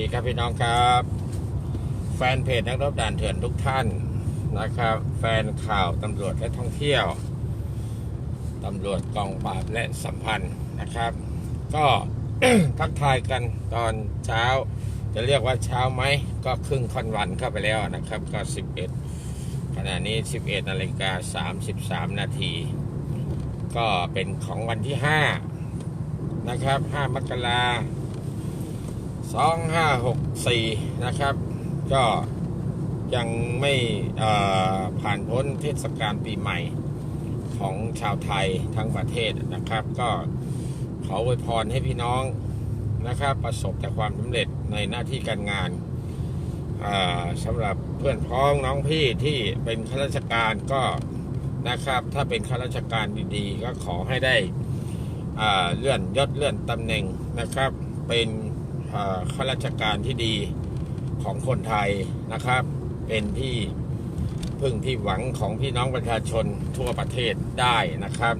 ดีครับพี่น้องครับ แฟนเพจนักรบด่านเถื่อนทุกท่านนะครับ แฟนข่าวตำรวจและท่องเที่ยวตำรวจกองปราบและสัมพันธ์นะครับ ก็ทักทายกันตอนเช้า จะเรียกว่าเช้าไหมก็ครึ่งค่อนวันเข้าไปแล้วนะครับ ก็ 11 ขณะนี้ 11นาฬิกา33 นาที ก็เป็นของวันที่ 5 นะครับ 5 มกรา 2564 นะครับ ก็ยังไม่ผ่านพ้นเทศกาลปีใหม่ของชาวไทยทั้งประเทศนะครับ ก็ขออวยพรให้พี่น้องนะครับ ประสบแต่ความสำเร็จในหน้าที่การงานสำหรับเพื่อนพ้องน้องพี่ที่เป็นข้าราชการก็นะครับ ถ้าเป็นข้าราชการดีๆ ก็ขอให้ได้เลื่อนยศเลื่อนตำแหน่งนะครับ เป็น ข้าราชการที่ดีของคนไทยนะครับ เป็นที่พึ่งที่หวังของพี่น้องประชาชนทั่วประเทศได้นะครับ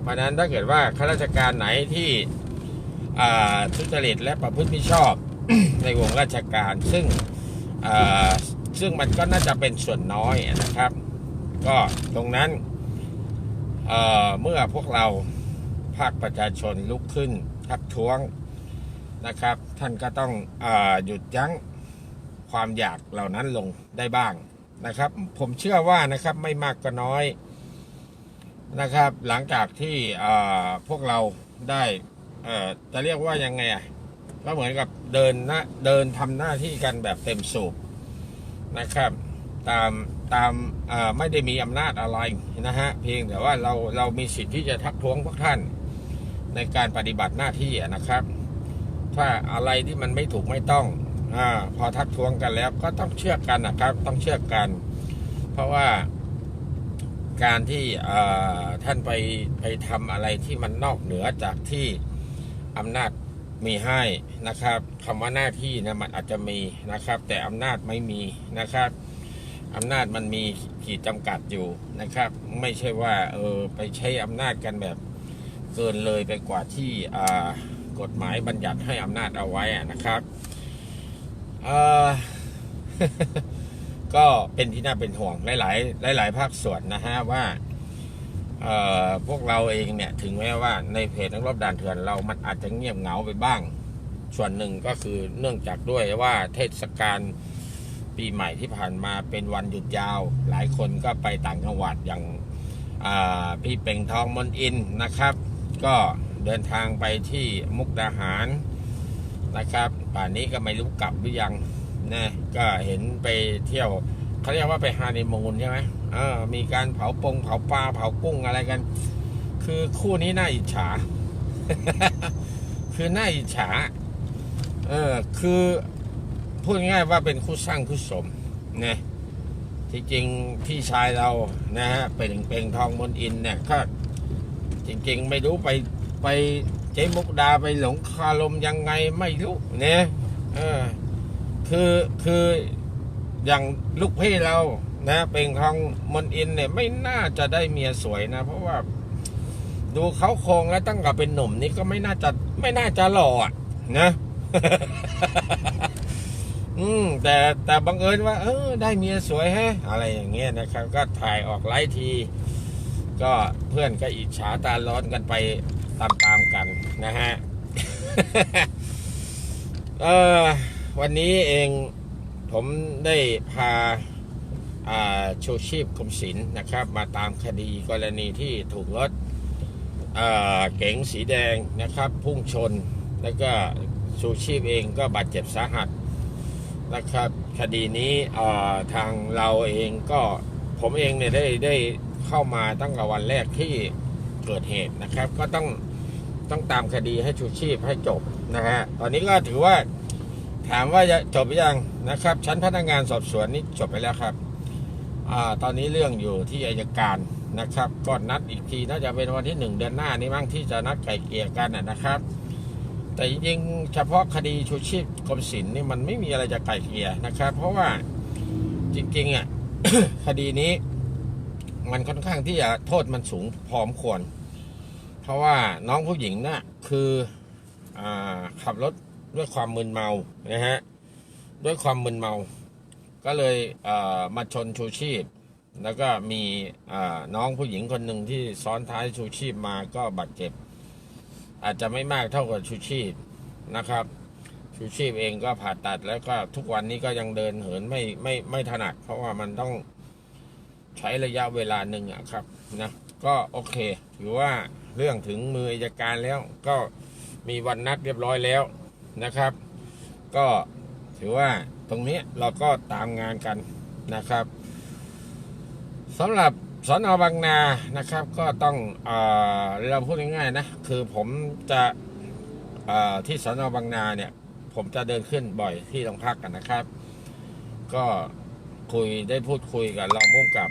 เพราะนั้นถ้าเกิดว่าข้าราชการไหนที่อ่าทุจริตและประพฤติมิชอบในวงราชการ ซึ่งอ่าซึ่งมันก็น่าจะเป็นส่วนน้อยนะครับ ก็ตรงนั้นเเมื่อพวกเราภาคประชาชนลุกขึ้นทักท้วง นะครับ ท่านก็ต้องอหยุดยั้งความอยากเหล่านั้นลงได้บ้างนะครับ ผมเชื่อว่านะครับไม่มากก็น้อยนะครับ หลังจากที่พวกเราได้จะเรียกว่ายังไงอะก็เหมือนกับเดินหน้าเดินทำหน้าที่กันแบบเต็มสูบนะครับ ตามตามไม่ได้มีอำนาจอะไรนะฮะเพียงแต่ว่าเราเรามีสิทธิ์ที่จะทักท้วงพวกท่านในการปฏิบัติหน้าที่อนะครับ ถ้าอะไรที่มันไม่ถูกไม่ต้องอพอทักท้วงกันแล้วก็ต้องเชื่อกันนะครับ ต้องเชื่อกัน เพราะว่าการที่ท่านไปไปทำอะไรที่มันนอกเหนือจากที่อำนาจมีให้นะครับคำว่าหน้าที่นะมันอาจจะมีนะครับ แต่อำนาจไม่มีนะครับอำนาจมันมีขีดจำกัดอยู่นะครับ ไม่ใช่ว่าเออไปใช้อำนาจกันแบบเกินเลยไปกว่าที่อ่า กฎหมายบัญญัติให้อำนาจเอาไว้นะครับก็เป็นที่น่าเป็นห่วงหลาย ๆ หลาย ๆ ภาคส่วนนะฮะว่าพวกเราเองเนี่ยถึงแม้ว่าในเพจนักรบด่านเถื่อนเรามันอาจจะเงียบเหงาไปบ้าง ส่วนหนึ่งก็คือเนื่องจากด้วยว่าเทศกาลปีใหม่ที่ผ่านมาเป็นวันหยุดยาว หลายคนก็ไปต่างจังหวัดอย่างพี่เป่งทองมนอินนะครับ ก็ เดินทางไปที่มุกดาหารนะครับ ป่านนี้ก็ไม่รู้กลับหรือยังนะก็เห็นไปเที่ยวเขาเรียกว่าไปฮานีมูนใช่ไหมเออมีการเผาปงเผาปลาเผากุ้งอะไรกัน คือคู่นี้น่าอิจฉา คือน่าอิจฉาเออคือพูดง่ายว่าเป็นคู่สร้างคู่สมนะที่จริงพี่ชายเรานะฮะเป็นเป็นทองมนอินเนี่ยก็จริง ๆ ไม่รู้ไป ไปเจ๊มุกดาไปหลงคาลมยังไงไม่รู้เนี่ยเออคือคืออย่างลูกพี่เรานะเป็นทองมนอินเนี่ยไม่น่าจะได้เมียสวยนะ เพราะว่า ดูเขาโครงแล้วตั้งแต่เป็นหนุ่มนี่ก็ไม่น่าจะไม่น่าจะหล่อนะอืมแต่แต่บังเอิญว่า เออ ได้เมียสวยแฮะ อะไรอย่างเงี้ยนะครับ ก็ถ่ายออกไลฟ์ที ก็เพื่อนก็อิจฉาตาร้อนกันไป ตามๆกันนะฮะเออวันนี้เองผมได้พาอ่าชูชีพกรมศิลป์นะครับ มาตามคดีกรณีที่ถูกรถเก๋งสีแดงนะครับ พุ่งชน แล้วก็ชูชีพเองก็บาดเจ็บสาหัสนะครับ คดีนี้ทางเราเองก็ผมเองเนี่ยได้ได้เข้ามาตั้งแต่วันแรกที่เกิดเหตุนะครับ ก็ต้อง ต้องตามคดีให้ชูชีพให้จบนะฮะตอนนี้ก็ถือว่าถามว่าจะจบหรือยังนะครับ ชั้นพนักงานสอบสวนนี่จบไปแล้วครับอตอนนี้เรื่องอยู่ที่อายการนะครับก็นัดอีกทีน่าจะเป็นวันที่หนึ่งเดือนหน้านี้มั้งที่จะนัดไกลเกลี่ยกันนะครับ แต่จริงๆเฉพาะคดีชูชีพกรมศิลป์นี่มันไม่มีอะไรจะไกลเกลี่ยนะครับ เพราะว่าจริงๆอะคดีนี้ มันค่อนข้างที่จะโทษมันสูงพร้อมควร ราะว่าน้องผู้หญิงน่ะคืออขับรถด้วยความมึนเมานะฮะด้วยความมึนเมา ก็เลยมาชนชูชีพ แล้วก็มีน้องผู้หญิงคนหนึ่งที่ซ้อนท้ายชูชีพมาก็บาดเจ็บ อาจจะไม่มากเท่ากับชูชีพนะครับ ชูชีพเองก็ผ่าตัดแล้วก็ทุกวันนี้ก็ยังเดินเหินไม่ไม่ไม่ถนัด เพราะว่ามันต้องใช้ระยะเวลาหนึ่งอะครับนะก็โอเคถือว่าเรื่องถึงมืออัยการแล้วก็มีวันนัดเรียบร้อยแล้วนะครับ ก็ถือว่าตรงนี้เราก็ตามงานกันนะครับสำหรับสอนอบางนานะครับ ก็ต้องเอเราพูดง่ายๆนะคือผมจะที่สอนอบางนาเนี่ย ผมจะเดินขึ้นบ่อยที่โรงพักกันนะครับ ก็คุยได้พูดคุยกับรองผู้กำกับ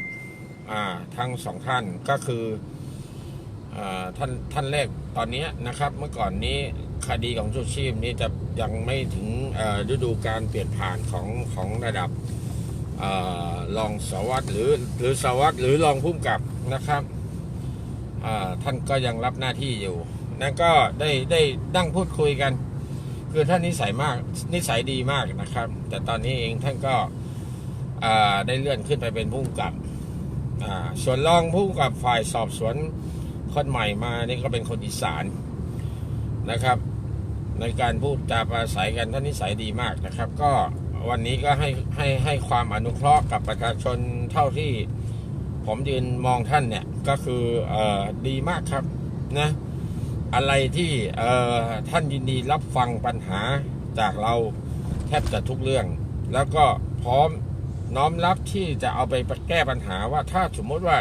ทั้งสองท่านก็คือ ท่านท่านแรกตอนนี้นะครับ เมื่อก่อนนี้คดีของชูชีพนี้จะยังไม่ถึงฤดูการเปลี่ยนผ่านของของระดับอรองสวัตรหรือหรือสวัตรหรือรองผู้กำกับนะครับท่านก็ยังรับหน้าที่อยู่นั่นก็ได้ได้นั่งพูดคุยกัน คือท่านนิสัยมากนิสัยดีมากนะครับ แต่ตอนนี้เองท่านก็ได้เลื่อนขึ้นไปเป็นผู้กำกับส่วนรองผู้กำกับฝ่ายสอบสวน คนใหม่มานี่ก็เป็นคนอีสานนะครับ ในการพูดจาปราศัยกันท่านนิสัยดีมากนะครับ ก็วันนี้ก็ให้ให้ให้ความอนุเคราะห์กับประชาชนเท่าที่ผมยืนมองท่านเนี่ยก็คือออดีมากครับนะอะไรที่ท่านยินดีรับฟังปัญหาจากเราแทบจะทุกเรื่อง แล้วก็พร้อมน้อมรับที่จะเอาไปแก้ปัญหาว่าถ้าสมมติว่า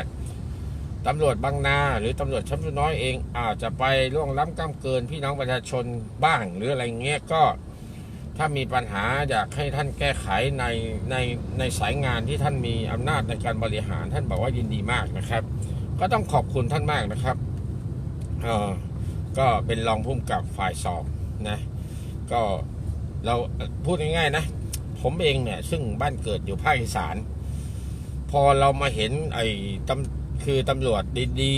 ตำรวจบางนาหรือตำรวจชั้นผู้น้อยเองอาจจะไปล่วงล้ำก้ำเกินพี่น้องประชาชนบ้าง หรืออะไรเงี้ยก็ถ้ามีปัญหาอยากให้ท่านแก้ไขในในในสายงานที่ท่านมีอำนาจในการบริหาร ท่านบอกว่ายินดีมากนะครับ ก็ต้องขอบคุณท่านมากนะครับเออก็เป็นรองผู้กำกับฝ่ายสอบนะก็เราพูดง่ายๆนะ ผมเองเนี่ยซึ่งบ้านเกิดอยู่ภาคอีสาน พอเรามาเห็นไอ้ตำ คือตำรวจดี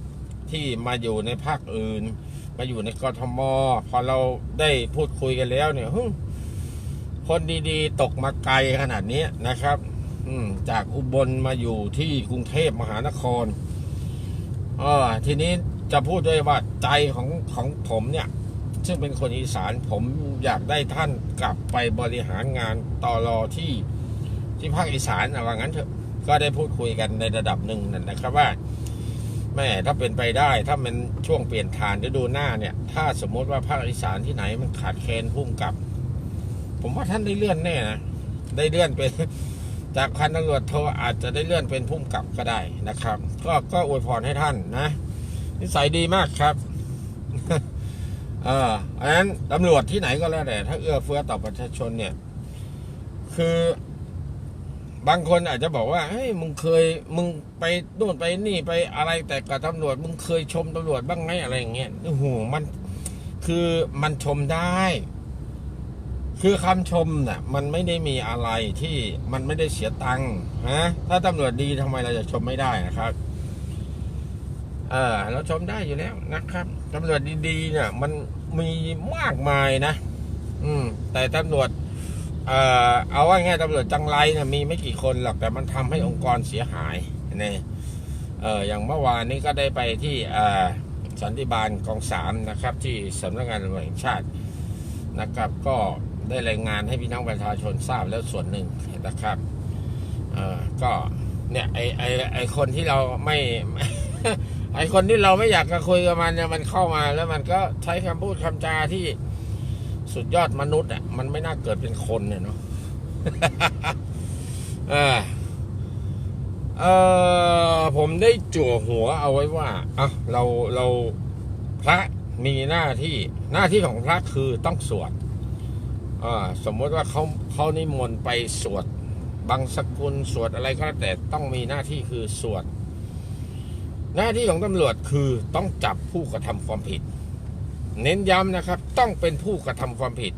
ๆ ที่มาอยู่ในภาคอื่น มาอยู่ในกรทมพอเราได้พูดคุยกันแล้วเนี่ยหึคนดีๆ ตกมาไกลขนาดนี้นะครับจากอุบลมาอยู่ที่กรุงเทพมหานครออทีนี้จะพูดด้วยว่าใจของของผมเนี่ย ซึ่งเป็นคนอีสานผมอยากได้ท่านกลับไปบริหารงานต่อรอที่ที่ภาคอีสานนะว่างั้นเถอะ ก็ได้พูดคุยกันในระดับหนึ่งนั่นนะครับว่าแม่ถ้าเป็นไปได้ ถ้ามันช่วงเปลี่ยนทานฤดูหน้าเนี่ย ถ้าสมมติว่าภาคอีสานที่ไหนมันขาดแคลนพุ่มกับ ผมว่าท่านได้เลื่อนแน่นะได้เลื่อนเป็นจากพันตำรวจโทอาจจะได้เลื่อนเป็นพุ่มกับก็ได้นะครับ ก็ก็อวยพรให้ท่านนะ นิสัยดีมากครับเอออันนั้นตำรวจที่ไหนก็แล้วแต่ถ้าเอื้อเฟื้อต่อประชาชนเนี่ย คือ บางคนอาจจะบอกว่าเฮ้ยมึงเคยมึงไปนู่นไปนี่ไปอะไรแต่กับตำรวจ มึงเคยชมตำรวจบ้างไหมอะไรอย่างเงี้ยโอ้โหมันคือมันชมได้ คือคำชมน่ะ มันไม่ได้มีอะไรที่มันไม่ได้เสียตังค์นะถ้าตำรวจดีทำไมเราจะชมไม่ได้นะครับเออเราชมได้อยู่แล้วนะครับตำรวจดีๆเนี่ย มันมีมากมายนะ อืม แต่ตำรวจ เอ่อเอาว่าง่ายตำรวจจังไรเนี่ยมีไม่กี่คนหรอกแต่มันทำให้องค์กรเสียหายเนี่ยเอออย่างเมื่อวานนี้ก็ได้ไปที่เอ่อสันติบาลกองสามนะครับ ที่สำนักงานตำรวจแห่งชาตินะครับ ก็ได้รายงานให้พี่น้องประชาชนทราบแล้วส่วนหนึ่งนะครับเออก็เนี่ยไอไอไอคนที่เราไม่ไอคนที่เราไม่อยากจะคุยกับมันเนี่ยมันเข้ามาแล้วมันก็ใช้คำพูดคำจาที่ สุดยอดมนุษย์อะมันไม่น่าเกิดเป็นคนเนี่ยเนาะเออเออผมได้จั่วหัวเอาไว้ว่าอะเราเราพระมีหน้าที่หน้าที่ของพระคือต้องสวดอ่าสมมติว่าเขาเขานิมนต์ไปสวดบางสกุลสวดอะไรก็แล้วแต่ต้องมีหน้าที่คือสวด หน้าที่ของตำรวจคือต้องจับผู้กระทำความผิด เน้นย้ำนะครับ ต้องเป็นผู้กระทำความผิด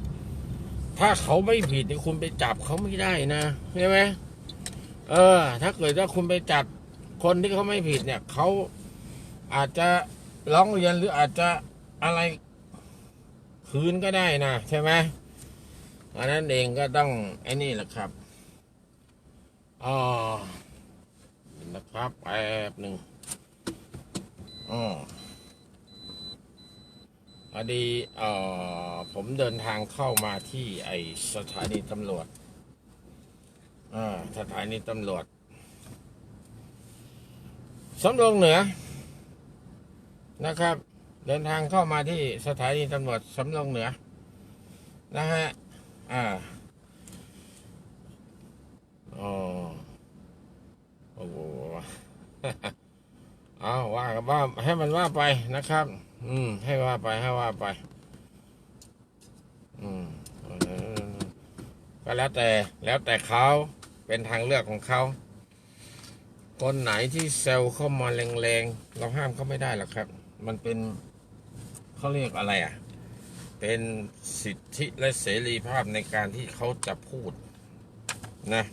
ถ้าเขาไม่ผิดนี่คุณไปจับเขาไม่ได้นะใช่ไหมเออ ถ้าเกิดว่าคุณไปจับคนที่เขาไม่ผิดเนี่ยเขาอาจจะร้องเรียนหรืออาจจะอะไรคืนก็ได้นะใช่ไหมอันนั้นเองก็ต้องไอ้นี่แหละครับอ๋อนะครับแป๊บหนึ่งอ๋อ อดีเอ่อผมเดินทางเข้ามาที่ไอสถานีตำรวจอ่าสถานีตำรวจสำโรงเหนือนะครับ เดินทางเข้ามาที่สถานีตำรวจสำโรงเหนือนะฮะอ่าอ๋อโอ้โหเอาว่ากันว่าให้มันว่าไปนะครับ อืม ให้ว่าไปให้ว่าไป อืมก็แล้วแต่แล้วแต่เขาเป็นทางเลือกของเขาคนไหนที่เซลเข้ามาแรงๆ เราห้ามเขาไม่ได้หรอกครับ มันเป็นเขาเรียกอะไรอะ เป็นสิทธิและเสรีภาพในการที่เขาจะพูด นะ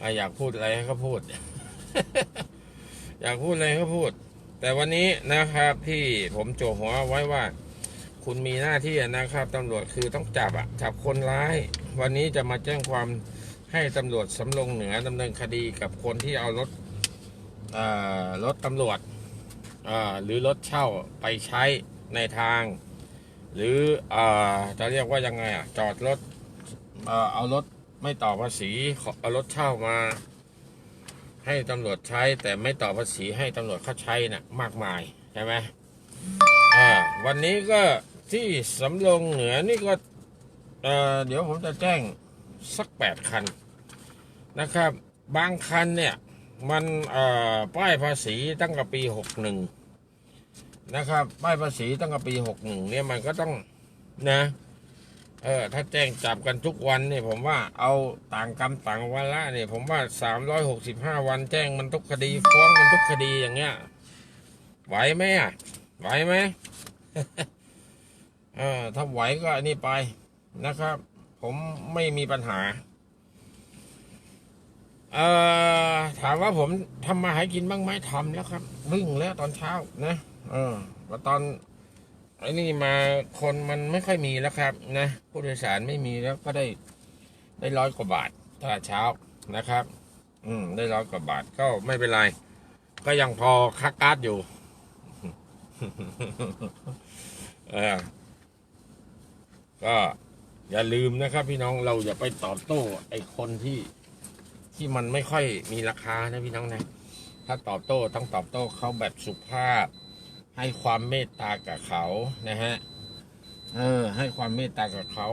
ออยากพูดอะไรให้เขาพูด อยากพูดอะไรให้เขาพูด แต่วันนี้นะครับที่ผมโจหัวไว้ว่า คุณมีหน้าที่นะครับตำรวจคือต้องจับอะจับคนร้าย วันนี้จะมาแจ้งความให้ตำรวจสำโรงเหนือดำเนินคดีกับคนที่เอารถเอ่อรถตำรวจหรือรถเช่าไปใช้ในทาง หรืออจะเรียกว่ายังไงอะจอดรถเอารถไม่ต่อภาษีเอารถเช่ามา ให้ตำรวจใช้แต่ไม่ต่อภาษีให้ตำรวจเขาใช้น่ะมากมายใช่ไหมอ่าวันนี้ก็ที่สำโรงเหนือนี่ก็เอ่อเดี๋ยวผมจะแจ้งสักแปดคันนะครับ บางคันเนี่ยมันเอ่อป้ายภาษีตั้งแต่ปีหกหนึ่งนะครับป้ายภาษีตั้งแต่ปีหกหนึ่งเนี่ยมันก็ต้องนะ เออถ้าแจ้งจับกันทุกวันเนี่ยผมว่าเอาต่างกรรมต่างวาระเนี่ยผมว่าสามร้อยหกสิบห้าวันแจ้งมันทุกคดีฟ้องมันทุกคดีอย่างเงี้ยไหวไหมอะไหวไหมเออถ้าไหวก็อันนี้ไปนะครับ ผมไม่มีปัญหาเอ่อถามว่าผมทำมาหากินบ้างไหมทำแล้วครับวิ่งแล้วตอนเช้านะเออว่าตอน ไอ้นี่มาคนมันไม่ค่อยมีแล้วครับ นะผู้โดยสารไม่มีแล้วก็ได้ได้ร้อยกว่าบาทตลาดเช้านะครับ อืม ได้ร้อยกว่าบาทก็ไม่เป็นไร ก็ยังพอคักการ์ดอยู่เออก็อย่าลืมนะครับพี่น้องเราอย่าไปตอบโต้ไอ้คนที่ที่มันไม่ค่อยมีราคานะพี่น้องนะ ถ้าตอบโต้ต้องตอบโต้เขาแบบสุภาพ ให้ความเมตตากับเขานะฮะ เออ ให้ความเมตตากับเขา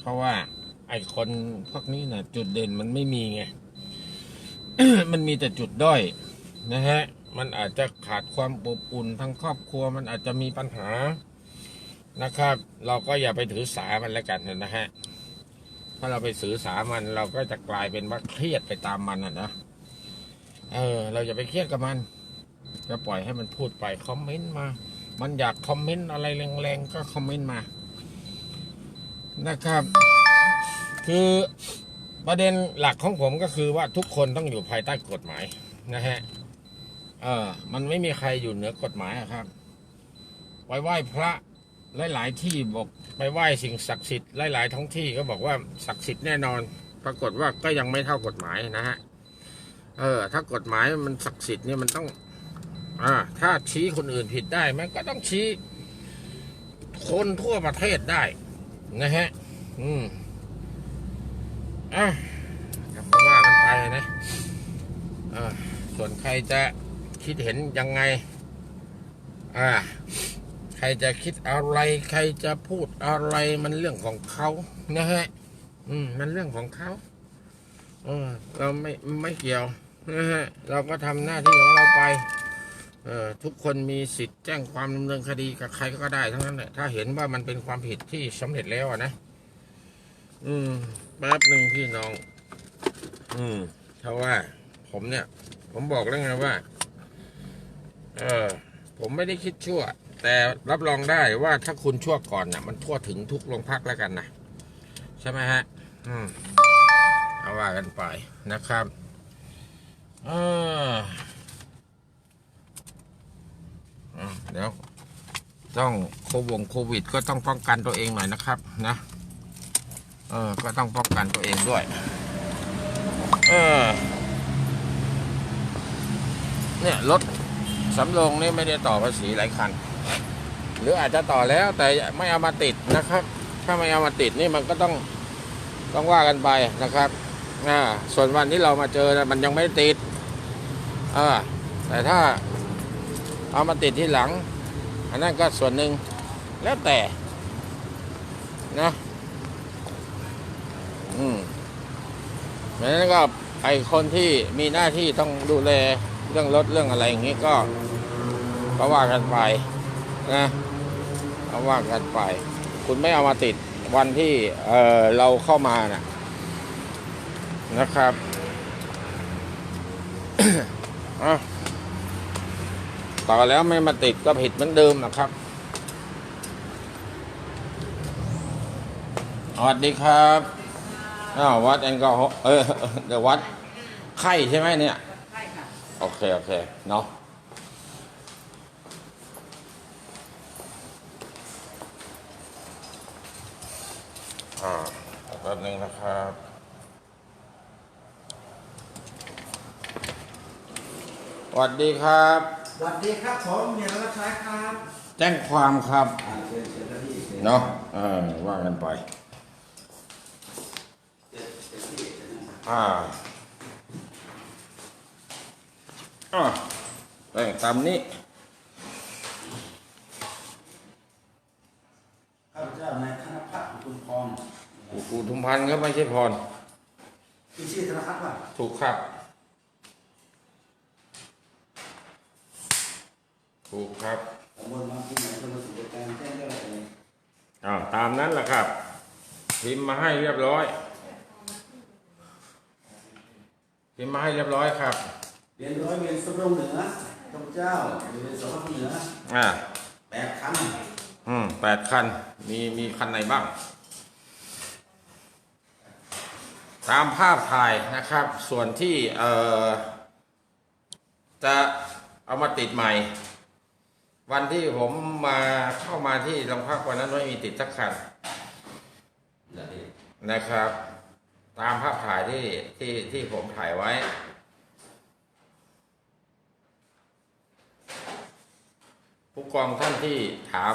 เพราะว่า ไอ้คนพวกนี้นะจุดเด่นมันไม่มีไง มันมีแต่จุดด้อยนะฮะ มันอาจจะขาดความอบอุ่นทั้งครอบครัว มันอาจจะมีปัญหานะครับ เราก็อย่าไปถือสามันแล้วกันนะฮะ ถ้าเราไปสือสามันเราก็จะกลายเป็นว่าเครียดไปตามมันอะนะ เออ เราอย่าไปเครียดกับมัน ก็ปล่อยให้มันพูดไปคอมเมนต์มา มันอยากคอมเมนต์อะไรแรงๆก็คอมเมนต์มา นะครับ คือประเด็นหลักของผมก็คือว่าทุกคนต้องอยู่ภายใต้กฎหมายนะฮะ เออ มันไม่มีใครอยู่เหนือกฎหมายครับ ไปไหว้พระหลายๆที่บอกไปไหว้สิ่งศักดิ์สิทธิ์หลายๆท้องที่ก็บอกว่าศักดิ์สิทธิ์แน่นอน ปรากฏว่าก็ยังไม่เท่ากฎหมายนะฮะ เออ ถ้ากฎหมายมันศักดิ์สิทธิ์เนี่ยมันต้อง อ่า ถ้าชี้คนอื่นผิดได้มันก็ต้องชี้ คนทั่วประเทศได้ นะฮะ อืมอะครับก็ว่ากันไปนะอ่าส่วนใครจะคิดเห็นยังไง อ่า ใครจะคิดอะไร ใครจะพูดอะไรมันเรื่องของเขานะฮะ อืม มันเรื่องของเขาเออเราไม่ไม่เกี่ยวนะฮะ เราก็ทำหน้าที่ของเราไป เออทุกคนมีสิทธิ์แจ้งความดำเนินคดีกับใครก็ได้ทั้งนั้นแหละถ้าเห็นว่ามันเป็นความผิดที่สำเร็จแล้วนะ อืมแป๊บหนึ่งพี่น้อง อืมเพราะว่า ผมเนี่ย ผมบอกแล้วไงว่า เออ ผมไม่ได้คิดชั่ว แต่รับรองได้ว่าถ้าคุณชั่วก่อนเนี่ยมันทั่วถึงทุกโรงพักแล้วกันนะใช่ไหมฮะ อืมเอาว่ากันไปนะครับเอออะเดี๋ยว ต้องโควงโควิด ก็ต้องป้องกันตัวเองหน่อยนะครับนะเออก็ต้องป้องกันตัวเองด้วย เออ เนี่ยรถสำโรงนี่ไม่ได้ต่อภาษีหลายคัน หรืออาจจะต่อแล้วแต่ไม่เอามาติดนะครับ ถ้าไม่เอามาติดนี่มันก็ต้องต้องว่ากันไปนะครับอ่าส่วนวันที่เรามาเจอนะมันยังไม่ติดอ่าแต่ถ้าเอามาติดที่หลัง อันนั้นก็ส่วนหนึ่งแล้วแต่นะอืมเพราะฉะนั้นก็ไอคนที่มีหน้าที่ต้องดูแลเรื่องรถเรื่องอะไรอย่างนี้ก็ก็ว่ากันไปนะก็ว่ากันไป คุณไม่เอามาติดวันที่เออเราเข้ามานะนะครับอะ ต่อแล้วไม่มาติดก็ผิดเหมือนเดิมนะครับสวัสดีครับอ้าววัดแอลกอฮอล์เออเดี๋ยววัดไข้ใช่ไหมเนี่ยใช่ค่ะโอเค โอเค เนาะอ่าแป๊บนึงนะครับสวัสดีครับ สวัสดีครับผมเมียรัชชัยครับแจ้งความครับอ่าเชิญเชิญท่านที่เชิญเนาะเออว่ากันไปเชิญเชิญที่เชิญนะครับอ่าอ่าแต่งตามนี้ข้าพเจ้านายธนพัฒน์คุณพรอุอุทุมพันธ์ก็ไม่ใช่พรที่ชื่อธนพัฒน์ว่าถูกครับ ถูกครับตำบลบางปีไหนตำบลสุขการแจ้งได้อะไรเอ่ยอ้าวตามนั้นแหละครับ พิมพ์มาให้เรียบร้อย พิมพ์มาให้เรียบร้อยครับ เรียนร้อยเรียนสำโรงเหนือข้าพเจ้าเรียนสองพันเหนืออ่าแปดครั้งอืมแปดคัน มีมีคันไหนบ้าง ตามภาพถ่ายนะครับ ส่วนที่เอ่อจะเอามาติดใหม่ วันที่ผมมาเข้ามาที่โรงพักวันนั้นไม่มีติดสักคันเดี๋ยวดินะครับ ตามภาพถ่ายที่ที่ที่ผมถ่ายไว้ ผู้กองท่านที่ถาม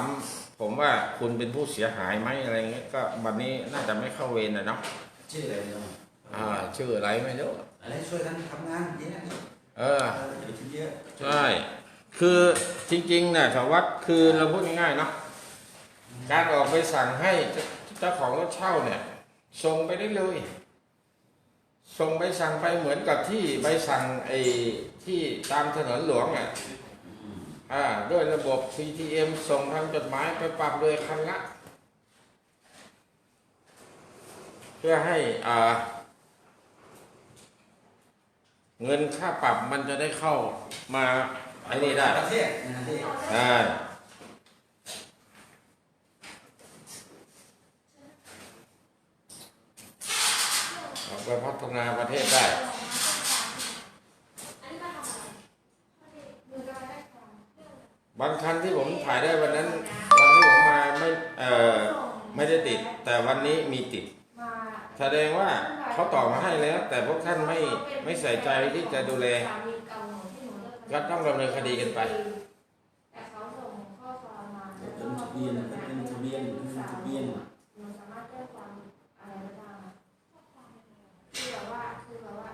ผมว่าคุณเป็นผู้เสียหายไหมอะไรเงี้ยก็วันนี้น่าจะไม่เข้าเวรนะเนาะชื่ออะไรเนาะอ่าชื่ออะไรไม่รู้อะไรช่วยกันทำงานเยอะนะเออเอออย่าไปคิดเยอะใช่ คือจริงๆเนี่ยสารวัตรคือเราพูดง่ายๆเนาะการออกไปสั่งให้เจ้าของรถเช่าเนี่ยส่งไปได้เลย ส่งไปสั่งไปเหมือนกับที่ใบสั่งไอ้ที่ตามถนนหลวงอะอ่าด้วยระบบ PTM ส่งทางจดหมายไปปรับโดยคันละ เพื่อให้อ่าเงินค่าปรับมันจะได้เข้ามา ไอ้นี่ได้ประเทศนะที่ใช่เราไปพัฒนาประเทศได้บางคันที่ผมถ่ายได้วันนั้น วันที่ผมมาไม่เอ่อไม่ได้ติด แต่วันนี้มีติด แสดงว่าเขาต่อมาให้แล้ว แต่พวกท่านไม่ไม่ใส่ใจที่จะดูแล ก็ต้องดำเนินคดีกันไป แต่เขาส่งข้อความมา เป็นทะเบียนเป็นทะเบียนเป็นทะเบียน หนูสามารถแจ้งความอะไรได้บ้างอะคือแบบว่าคือแบบว่า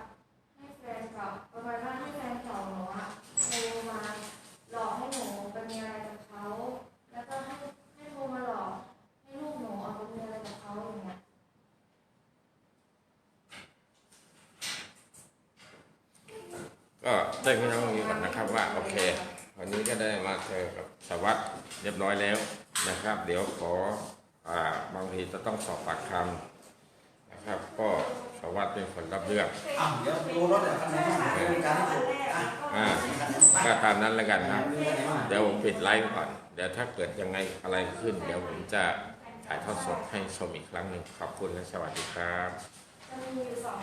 ให้แฟนเก่าประมาณว่าให้แฟนเก่าหนูอะโทรมาหลอกให้หนูไปมีอะไรกับเขา แล้วก็ให้ให้โทรมาหลอกให้ลูกหนูเอาไปมีอะไรกับเขาอย่างเงี้ย ก็ได้พี่น้องมีก่อนนะครับว่าโอเค วันนี้ก็ได้มาเจอกับสวัสดเรียบร้อยแล้วนะครับ เดี๋ยวขออ่าบางทีจะต้องสอบปากคำนะครับ ก็สวัสดเป็นคนรับเรื่องอ้าวเดี๋ยวดูรถเดี๋ยวคันไหนบ้างบริการให้ถูกอะอ่าคันไหนบ้างก็ตามนั้นแล้วกันนะมีคันไหนบ้างเดี๋ยวผมปิดไลฟ์ก่อนเดี๋ยวถ้าเกิดยังไงอะไรขึ้น เดี๋ยวผมจะถ่ายทอดสดให้ชมอีกครั้งหนึ่งขอบคุณและสวัสดีครับ จะมีอยู่สอง